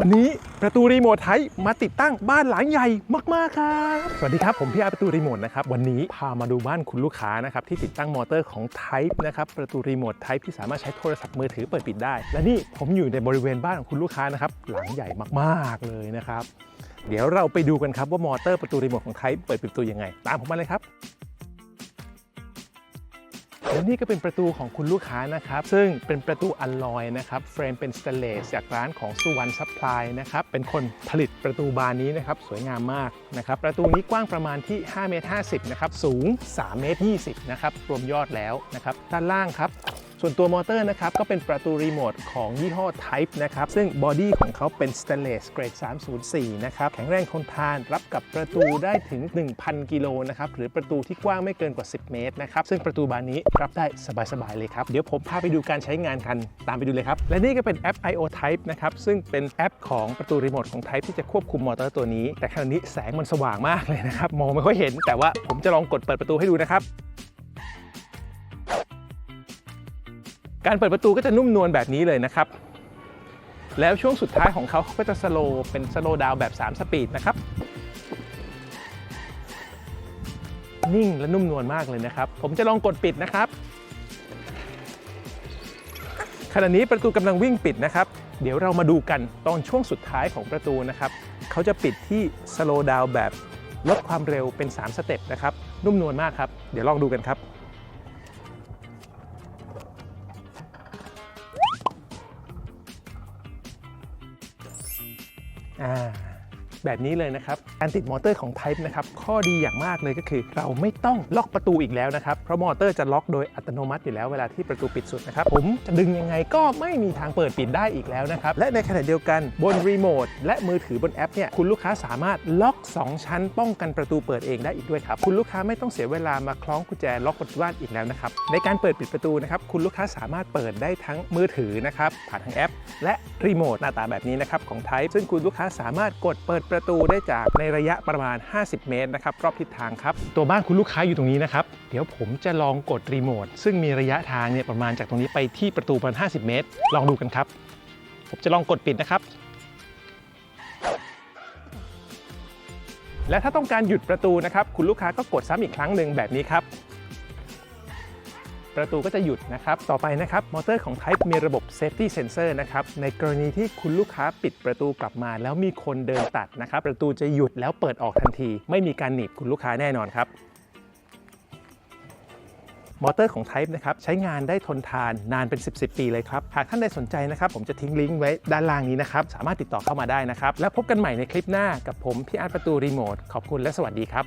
วันนี้ประตูรีโมทไทยมาติดตั้งบ้านหลังใหญ่มากๆครับ สวัสดีครับผมพี่อาร์ประตูรีโมทนะครับวันนี้พามาดูบ้านคุณลูกค้านะครับที่ติดตั้งมอเตอร์ของไทป์นะครับประตูรีโมทไทป์ที่สามารถใช้โทรศัพท์มือถือเปิดปิดได้ และนี่ผมอยู่ในบริเวณบ้านของคุณลูกค้านะครับหลังใหญ่มากๆเลยนะครับ เดี๋ยวเราไปดูกันครับว่ามอเตอร์ประตูรีโมทของไทป์เปิดปิดประตูยังไง ตามผมมาเลยครับ และนี่ก็เป็นประตูของคุณลูกค้านะครับ ซึ่งเป็นประตูอัลลอยนะครับ เฟรมเป็นสเตนเลสจากร้านของสุวรรณซัพพลายนะครับ เป็นคนผลิตประตูบานนี้นะครับ สวยงามมากนะครับ ประตูนี้กว้างประมาณที่5เมตร50นะครับ สูง3เมตร20นะครับ รวมยอดแล้วนะครับ ด้านล่างครับ ส่วนตัวมอเตอร์นะครับก็เป็นประตูรีโมทของยี่ห้อ Type นะครับซึ่งบอดี้ของเขาเป็นสเตนเลสเกรด 304 นะครับแข็งแรงทนทานรับกับประตูได้ถึง 1,000 กิโลนะครับหรือประตูที่กว้างไม่เกินกว่า 10 เมตรนะครับซึ่งประตูบานนี้รับได้สบายๆเลยครับ เดี๋ยวผมพาไปดูการใช้งานกันตามไปดูเลยครับ และนี่ก็เป็นแอป IO Type นะครับซึ่งเป็นแอปของประตูรีโมทของ Type ที่จะควบคุมมอเตอร์ตัวนี้ แต่ขณะนี้แสงมันสว่างมากเลยนะครับมองไม่ค่อยเห็น แต่ว่าผมจะลองกดเปิดประตูให้ดูนะครับ การเปิดประตูก็จะนุ่มนวลแบบนี้เลยนะครับ แล้วช่วงสุดท้ายของเขาเขาก็จะสโลว์เป็นสโลว์ดาวแบบ 3 สปีดนะครับ นิ่งและนุ่มนวลมากเลยนะครับ ผมจะลองกดปิดนะครับขณะนี้ประตูกำลังวิ่งปิดนะครับ เดี๋ยวเรามาดูกันตอนช่วงสุดท้ายของประตูนะครับ เขาจะปิดที่สโลว์ดาวแบบลดความเร็วเป็น 3 สเต็ปนะครับ นุ่มนวลมากครับ เดี๋ยวลองดูกันครับ อ่า แบบนี้เลยนะครับการติดมอเตอร์ของ Type นะครับข้อดีอย่างมากเลยก็คือ เราไม่ต้องล็อกประตูอีกแล้วนะครับเพราะมอเตอร์จะล็อกโดยอัตโนมัติอยู่แล้วเวลาที่ประตูปิดสุดนะครับผมจะดึงยังไงก็ไม่มีทางเปิดปิดได้อีกแล้วนะครับและในขณะเดียวกันบนรีโมทและมือถือบนแอปเนี่ยคุณลูกค้าสามารถล็อก 2 ชั้น ป้องกันประตูเปิดเองได้อีกด้วยครับคุณลูกค้าไม่ต้องเสียเวลามาคล้องกุญแจล็อกประตูบ้านอีกแล้วนะครับในการเปิดปิดประตูนะครับคุณลูกค้าสามารถเปิดได้ทั้งมือถือนะครับผ่านทางแอป และรีโมทหน้าตาแบบนี้นะครับของ Type ซึ่งคุณลูกค้าสามารถกดเปิดประตูได้จากในระยะประมาณ 50 เมตรนะครับรอบทิศทางครับ ตัวบ้านคุณลูกค้าอยู่ตรงนี้นะครับ เดี๋ยวผมจะลองกดรีโมทซึ่งมีระยะทางเนี่ยประมาณจากตรงนี้ไปที่ประตูประมาณ 50 เมตร ลองดูกันครับ ผมจะลองกดปิดนะครับ และถ้าต้องการหยุดประตูนะครับคุณลูกค้าก็กดซ้ำอีกครั้งหนึ่งแบบนี้ครับ ประตูก็จะหยุดนะครับ ต่อไปนะครับ มอเตอร์ของ Type มีระบบ Safety Sensor นะครับ ในกรณีที่คุณลูกค้าปิดประตูกลับมา แล้วมีคนเดินตัดนะครับ ประตูจะหยุดแล้วเปิดออกทันที ไม่มีการหนีบคุณลูกค้าแน่นอนครับมอเตอร์ของ Type นะครับใช้งานได้ทนทานนานเป็น 10 10 ปีเลยครับ หากท่านใดสนใจนะครับ ผมจะทิ้งลิงก์ไว้ด้านล่างนี้นะครับ สามารถติดต่อเข้ามาได้นะครับ แล้วพบกันใหม่ในคลิปหน้ากับผม พี่อาร์ตประตูรีโมทขอบคุณและสวัสดีครับ